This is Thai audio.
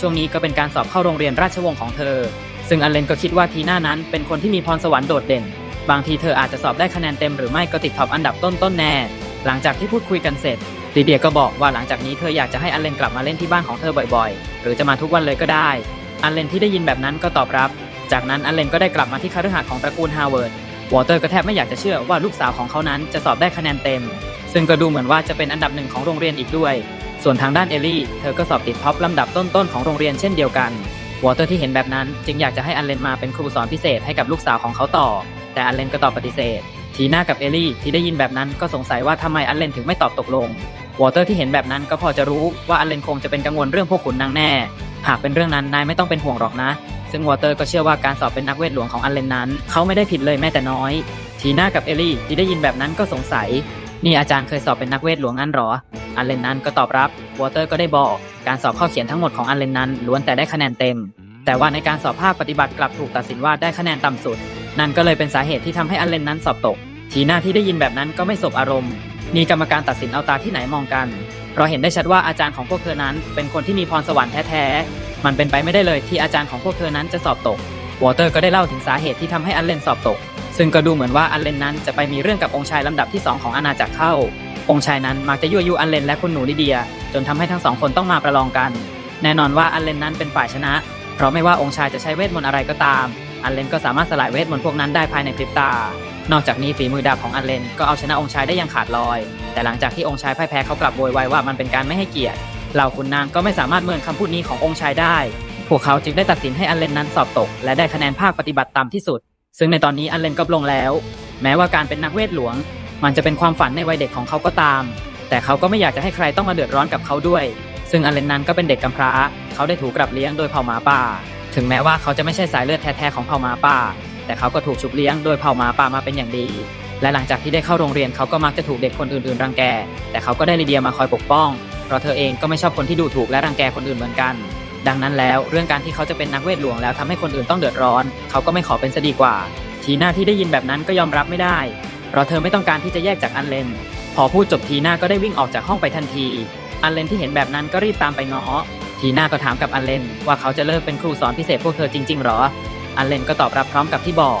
ช่วงนี้ก็เป็นการสอบเข้าโรงเรียนราชวงศ์ของเธอ ซึ่งอันเลนก็คิดว่าทีน่านั้นเป็นคนที่มีพรสวรรค์โดดเด่น บางทีเธออาจจะสอบได้คะแนนเต็มหรือไม่ก็ติดท็อปอันดับต้นๆแน่ หลังจากที่พูดคุยกันเสร็จลีเดียก็บอกว่าหลังจากนี้เธออยากจะให้อันเลนกลับมาเล่นที่บ้านของเธอบ่อยๆ หรือจะมาทุกวันเลยก็ได้ อันเลนที่ได้ยินแบบนั้นก็ตอบรับ จากนั้นอันเลนก็ได้กลับมาที่คฤหาสน์ของตระกูลฮาวเวิร์ด วอเตอร์ก็แทบไม่อยากจะเชื่อว่าลูกสาวของเขานั้นจะสอบได้คะแนนเต็ม ซึ่งก็ดูเหมือนว่าจะเป็นอันดับหนึ่งของโรงเรียนอีกด้วย ส่วนทางด้านเอลลี่ เธอก็สอบติดท็อปลำดับต้นๆของโรงเรียนเช่นเดียวกัน วอเตอร์ที่เห็นแบบนั้น จึงอยากจะให้อันเลนมาเป็นครูสอนพิเศษให้กับลูกสาวของเขาต่อ แต่อันเลนก็ตอบปฏิเสธ ทีน่ากับเอลลี่ที่ได้ยินแบบนั้นก็สงสัยว่าทำไมอันเลนถึงไม่ตอบตกลง วอเตอร์ที่เห็นแบบนั้นก็พอจะรู้ว่าอันเลนคงจะเป็นกังวลเรื่องพวกขุนนางแน่ หากเป็นเรื่องนั้นนายไม่ต้องเป็นห่วงหรอกนะ ซึ่งวอเตอร์ก็เชื่อว่าการสอบเป็นนักเวทหลวงของอันเลนนั้น เขาไม่ได้ผิดเลยแม้แต่น้อย ทีน่ากับเอลลี่ที่ได้ยินแบบนั้นก็สงสัย นี่อาจารย์เคยสอบเป็นนักเวทหลวงงั้นหรอ อันเลนนั้นก็ตอบรับวอเตอร์ก็ได้บอกการสอบข้อเขียนทั้งหมดของอันเลนนั้นล้วนแต่ได้คะแนนเต็ม แต่ว่าในการสอบภาคปฏิบัติกลับถูกตัดสินว่าได้คะแนนต่ำสุด นั่นก็เลยเป็นสาเหตุที่ทำให้อันเลนนั้นสอบตก ทีน่าที่ได้ยินแบบนั้นก็ไม่สบอารมณ์มีกรรมการตัดสินเอาตาที่ไหนมองกัน เพราะเห็นได้ชัดว่าอาจารย์ของพวกเธอนั้น เป็นคนที่มีพรสวรรค์แท้ๆ มันเป็นไปไม่ได้เลยที่อาจารย์ของพวกเธอนั้นจะสอบตก วอเตอร์ก็ได้เล่าถึงสาเหตุที่ทำให้อันเลนสอบตก ซึ่งก็ดูเหมือนว่าอันเลนนั้นจะไปมีเรื่องกับองค์ชายลำดับที่ 2 ของอาณาจักรเข้า องค์ชายนั้นมักจะยั่วยุอันเลนและคุณหนูลิเดีย จนทำให้ทั้งสองคนต้องมาประลองกัน แน่นอนว่าอันเลนนั้นเป็นฝ่ายชนะ เพราะไม่ว่าองค์ชายจะใช้เวทมนต์อะไรก็ตาม อันเลนก็สามารถสลายเวทมนต์พวกนั้นได้ภายในพริบตา นอกจากนี้ฝีมือดาบของอันเลนก็เอาชนะองค์ชายได้อย่างขาดลอย แต่หลังจากที่องค์ชายพ่ายแพ้เขากลับโวยวายว่ามันเป็นการไม่ให้เกียรติเหล่าขุนนางก็ไม่สามารถเมินคำพูดนี้ขององค์ชายได้ พวกเขาจึงได้ตัดสินให้อันเลนนั้นสอบตก และได้คะแนนภาคปฏิบัติต่ำที่สุด ซึ่งในตอนนี้อันเลนก็ลงแล้ว แม้ว่าการเป็นนักเวทหลวง มันจะเป็นความฝันในวัยเด็กของเขาก็ตาม แต่เขาก็ไม่อยากจะให้ใครต้องมาเดือดร้อนกับเขาด้วย ซึ่งอเลนนั้นก็เป็นเด็กกำพร้า เขาได้ถูกกลับเลี้ยงโดยเผ่าหมาป่า ถึงแม้ว่าเขาจะไม่ใช่สายเลือดแท้ๆของเผ่าหมาป่า แต่เขาก็ถูกชุบเลี้ยงโดยเผ่าหมาป่ามาเป็นอย่างดี และหลังจากที่ได้เข้าโรงเรียนเขาก็มักจะถูกเด็กคนอื่นๆรังแก แต่เขาก็ได้ลีเดียมาคอยปกป้อง เพราะเธอเองก็ไม่ชอบคนที่ดูถูกและรังแกคนอื่นเหมือนกัน ดังนั้นแล้วเรื่องการที่เขาจะเป็นนักเวทหลวงแล้วทำให้คนอื่นต้องเดือดร้อน เขาก็ไม่ขอเป็นซะดีกว่าทีน่าที่ได้ยินแบบนั้นก็ยอมรับไม่ได้ เพราะเธอไม่ต้องการที่จะแยกจากอันเลน พอพูดจบทีน่าก็ได้วิ่งออกจากห้องไปทันที อันเลนที่เห็นแบบนั้นก็รีบตามไปง้อทีน่าก็ถามกับอันเลนว่าเขาจะเลิกเป็นครูสอนพิเศษพวกเธอจริงๆหรอ อันเลนก็ตอบรับพร้อมกับที่บอก